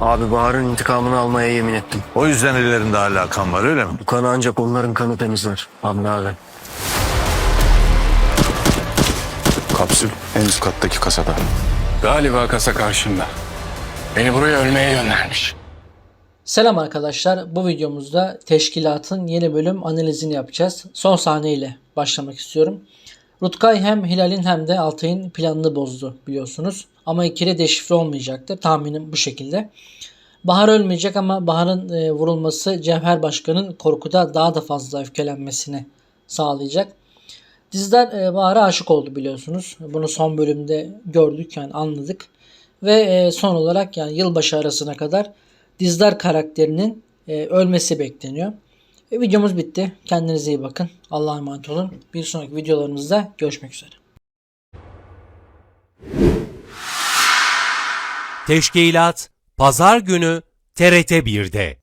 Abi Bahar'ın intikamını almaya yemin ettim. O yüzden ellerinde hala kan var öyle mi? Bu kanı ancak onların kanı temizler. Hamdi abi. Kapsül en üst kattaki kasada. Galiba kasa karşımda. Beni buraya ölmeye göndermiş. Selam arkadaşlar. Bu videomuzda teşkilatın yeni bölüm analizini yapacağız. Son sahneyle başlamak istiyorum. Rutkay hem Hilal'in hem de Altay'ın planını bozdu biliyorsunuz. Ama ikili deşifre olmayacaktı. Tahminim bu şekilde. Bahar ölmeyecek ama Bahar'ın e, vurulması Cevher Başkan'ın korkuda daha da fazla öfkelenmesini sağlayacak. Diziler e, Bahar'a aşık oldu biliyorsunuz. Bunu son bölümde gördük yani anladık. Ve e, son olarak yani yılbaşı arasına kadar Dizdar karakterinin e, ölmesi bekleniyor. E, videomuz bitti. Kendinize iyi bakın. Allah'a emanet olun. Bir sonraki videolarımızda görüşmek üzere. Teşkilat Pazar günü TRT 1'de.